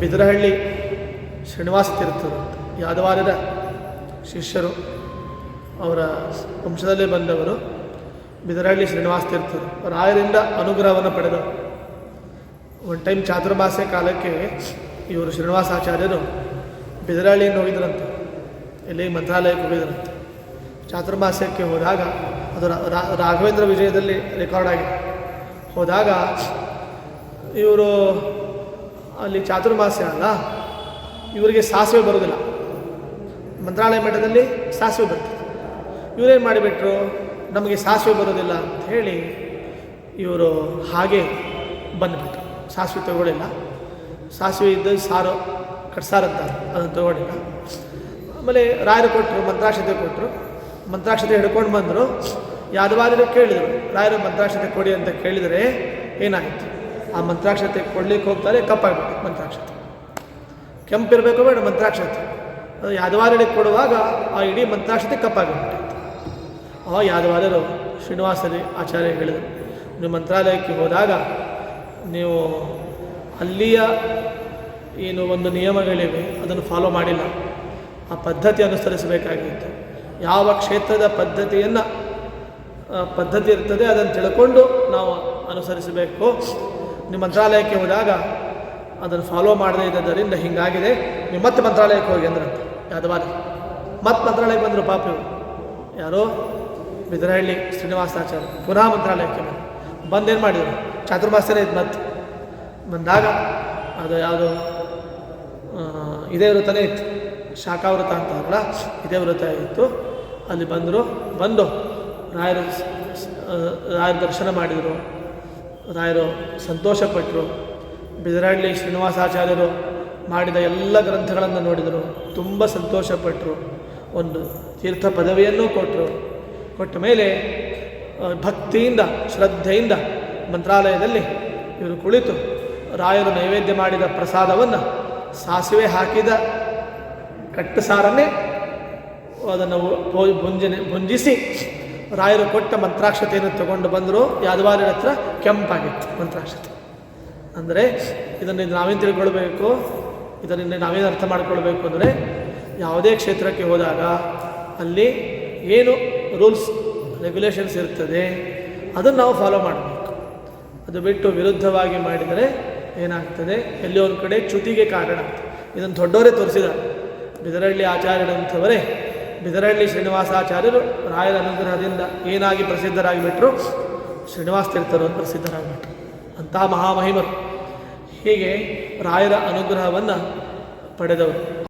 ಬಿದರಹಳ್ಳಿ ಶ್ರೀನಿವಾಸ ತೀರ್ಥರು, ಯಾದವಾರದ ಶಿಷ್ಯರು, ಅವರ ವಂಶದಲ್ಲೇ ಬಂದವರು ಬಿದರಹಳ್ಳಿ ಶ್ರೀನಿವಾಸ ತೀರ್ಥರು. ರಾಯರಿಂದ ಅನುಗ್ರಹವನ್ನು ಪಡೆದರು ಒಂದು ಟೈಮ್ ಚಾತುರ್ಮಾಸ್ಯ ಕಾಲಕ್ಕೆ ಇವರು ಶ್ರೀನಿವಾಸಾಚಾರ್ಯರು ಬಿದರಹಳ್ಳಿಯನ್ನು ಹೋಗಿದ್ರಂತ. ಇಲ್ಲಿ ಮಂತ್ರಾಲಯಕ್ಕೆ ಹೋಗಿದ್ರಂತೆ. ಚಾತುರ್ಮಾಸ್ಯಕ್ಕೆ ಹೋದಾಗ ಅದು ರಾಘವೇಂದ್ರ ವಿಜಯದಲ್ಲಿ ರೆಕಾರ್ಡ್ ಆಗಿದೆ. ಹೋದಾಗ ಇವರು ಅಲ್ಲಿ ಚಾತುರ್ಮಾಸ್ಯ ಅಲ್ಲ? ಇವರಿಗೆ ಸಾಸಿವೆ ಬರೋದಿಲ್ಲ. ಮಂತ್ರಾಲಯ ಮಠದಲ್ಲಿ ಸಾಸಿವೆ ಬರ್ತದೆ. ಇವರೇನು ಮಾಡಿಬಿಟ್ರು? ನಮಗೆ ಸಾಸಿವೆ ಬರೋದಿಲ್ಲ ಅಂತ ಹೇಳಿ ಇವರು ಹಾಗೆ ಬಂದುಬಿಟ್ರು. ಸಾಸಿವೆ ತಗೊಳ್ಳಿಲ್ಲ ಸಾಸಿವೆ ಇದ್ದ ಸಾರು ಕಟ್ಸಾರಂತ ಅದನ್ನು ತಗೊಂಡಿಲ್ಲ ಆಮೇಲೆ ರಾಯರು ಕೊಟ್ಟರು ಮಂತ್ರಾಕ್ಷತೆ ಕೊಟ್ಟರು ಮಂತ್ರಾಕ್ಷತೆ ಹಿಡ್ಕೊಂಡು ಬಂದರು. ಯಾದವಾದರೂ ಕೇಳಿದರು, ರಾಯರು ಮಂತ್ರಾಕ್ಷತೆ ಕೊಡಿ ಅಂತ ಕೇಳಿದರೆ ಏನಾಯಿತು? ಆ ಮಂತ್ರಾಕ್ಷತೆ ಕೊಡ್ಲಿಕ್ಕೆ ಹೋಗ್ತಾರೆ ಕಪ್ಪಾಗಬೇಕು ಮಂತ್ರಾಕ್ಷತೆ. ಕೆಂಪಿರಬೇಕು ಬೇಡ, ಮಂತ್ರಾಕ್ಷತೆ. ಅದು ಯಾದವಾರಿಗೆ ಕೊಡುವಾಗ ಆ ಇಡೀ ಮಂತ್ರಾಕ್ಷತೆ ಕಪ್ಪಾಗಿಬಿಟ್ಟಿತ್ತು ಆ ಯಾದವಾರರು ಶ್ರೀನಿವಾಸರಿ ಆಚಾರ್ಯ ಹೇಳಿದರು, ನೀವು ಮಂತ್ರಾಲಯಕ್ಕೆ ಹೋದಾಗ ನೀವು ಅಲ್ಲಿಯ ಏನು ಒಂದು ನಿಯಮಗಳಿವೆ, ಅದನ್ನು ಫಾಲೋ ಮಾಡಿಲ್ಲ. ಆ ಪದ್ಧತಿ ಅನುಸರಿಸಬೇಕಾಗಿತ್ತು. ಯಾವ ಕ್ಷೇತ್ರದ ಪದ್ಧತಿಯನ್ನು ಪದ್ಧತಿ ಇರ್ತದೆ ಅದನ್ನು ತಿಳ್ಕೊಂಡು ನಾವು ಅನುಸರಿಸಬೇಕು. ನೀವು ಮಂತ್ರಾಲಯಕ್ಕೆ ಹೋದಾಗ ಅದನ್ನು ಫಾಲೋ ಮಾಡದೇ ಇದ್ದರಿಂದ ಹಿಂಗಾಗಿದೆ. ನೀವು ಮತ್ತೆ ಮಂತ್ರಾಲಯಕ್ಕೆ ಹೋಗಿ ಅಂದ್ರಂತೆ ಯಾದವಾರ ಮತ್ತೆ ಮಂತ್ರಾಲಯಕ್ಕೆ ಬಂದರು ಪಾಪ ಇವರು. ಯಾರೋ? ಬಿದರಹಳ್ಳಿ ಶ್ರೀನಿವಾಸಾಚಾರ್ಯ. ಪುನಃ ಮಂತ್ರಾಲಯಕ್ಕೆ ಬಂದು ಬಂದೇನು ಮಾಡಿದರು? ಚಾತುರ್ಮಾಸ್ಯನೇ ಇದು ಮತ್ತೆ ಬಂದಾಗ ಅದು ಯಾವುದು ಇದೇ ವೃತ್ತನೇ ಇತ್ತು. ಶಾಖಾವೃತ ಅಂತ ಅಲ್ಲ, ಇದೇ ವೃತ್ತ ಇತ್ತು. ಅಲ್ಲಿ ಬಂದರು, ಬಂದು ರಾಯರು ರಾಯರ ದರ್ಶನ ಮಾಡಿದರು. ರಾಯರು ಸಂತೋಷಪಟ್ಟರು. ಬಿದರಹಳ್ಳಿ ಶ್ರೀನಿವಾಸಾಚಾರ್ಯರು ಮಾಡಿದ ಎಲ್ಲ ಗ್ರಂಥಗಳನ್ನು ನೋಡಿದರು. ತುಂಬ ಸಂತೋಷಪಟ್ಟರು. ಒಂದು ತೀರ್ಥ ಪದವಿಯನ್ನು ಕೊಟ್ಟರು. ಕೊಟ್ಟ ಮೇಲೆ ಭಕ್ತಿಯಿಂದ, ಶ್ರದ್ಧೆಯಿಂದ ಮಂತ್ರಾಲಯದಲ್ಲಿ ಇವರು ಕುಳಿತು ರಾಯರು ನೈವೇದ್ಯ ಮಾಡಿದ ಪ್ರಸಾದವನ್ನು ಸಾಸಿವೆ ಹಾಕಿದ ಕಟ್ಟು ಸಾರನ್ನೇ ಅದನ್ನು ಭುಂಜನೆ, ಭುಂಜಿಸಿ ರಾಯರು ಕೊಟ್ಟ ಮಂತ್ರಾಕ್ಷತೆಯನ್ನು ತಗೊಂಡು ಬಂದರು. ಯಾದವಾರ್ಯರ ಹತ್ರ ಕೆಂಪಾಗಿತ್ತು ಮಂತ್ರಾಕ್ಷತೆ. ಅಂದರೆ ಇದನ್ನು ನಾವೇನು ತಿಳ್ಕೊಳ್ಬೇಕು? ಇದರಿಂದ ನಾವೇನು ಅರ್ಥ ಮಾಡಿಕೊಳ್ಬೇಕು ಅಂದರೆ ಯಾವುದೇ ಕ್ಷೇತ್ರಕ್ಕೆ ಹೋದಾಗ ಅಲ್ಲಿ ಏನು ರೂಲ್ಸ್, ರೆಗ್ಯುಲೇಷನ್ಸ್ ಇರ್ತದೆ, ಅದನ್ನು ನಾವು ಫಾಲೋ ಮಾಡಬೇಕು. ಅದು ಬಿಟ್ಟು ವಿರುದ್ಧವಾಗಿ ಮಾಡಿದರೆ ಏನಾಗ್ತದೆ? ಎಲ್ಲಿ ಒಂದು ಕಡೆ ಚ್ಯುತಿಗೆ ಕಾರಣ ಇದನ್ನು ದೊಡ್ಡವರೇ ತೋರಿಸಿದ್ದಾರೆ. ಬಿದರಳ್ಳಿ ಆಚಾರ್ಯರಂಥವರೇ ಬಿದರಹಳ್ಳಿ ಶ್ರೀನಿವಾಸಾಚಾರ್ಯರು ರಾಯರ ಅನುಗ್ರಹದಿಂದ ಏನಾಗಿ ಪ್ರಸಿದ್ಧರಾಗಿಬಿಟ್ರು? ಶ್ರೀನಿವಾಸ ತೀರ್ಥರು ಅಂತ ಪ್ರಸಿದ್ಧರಾಗಿಬಿಟ್ರು. ಅಂತಹ ಮಹಾಮಹಿಮರು. ಹೀಗೆ ರಾಯರ ಅನುಗ್ರಹವನ್ನು ಪಡೆದವರು.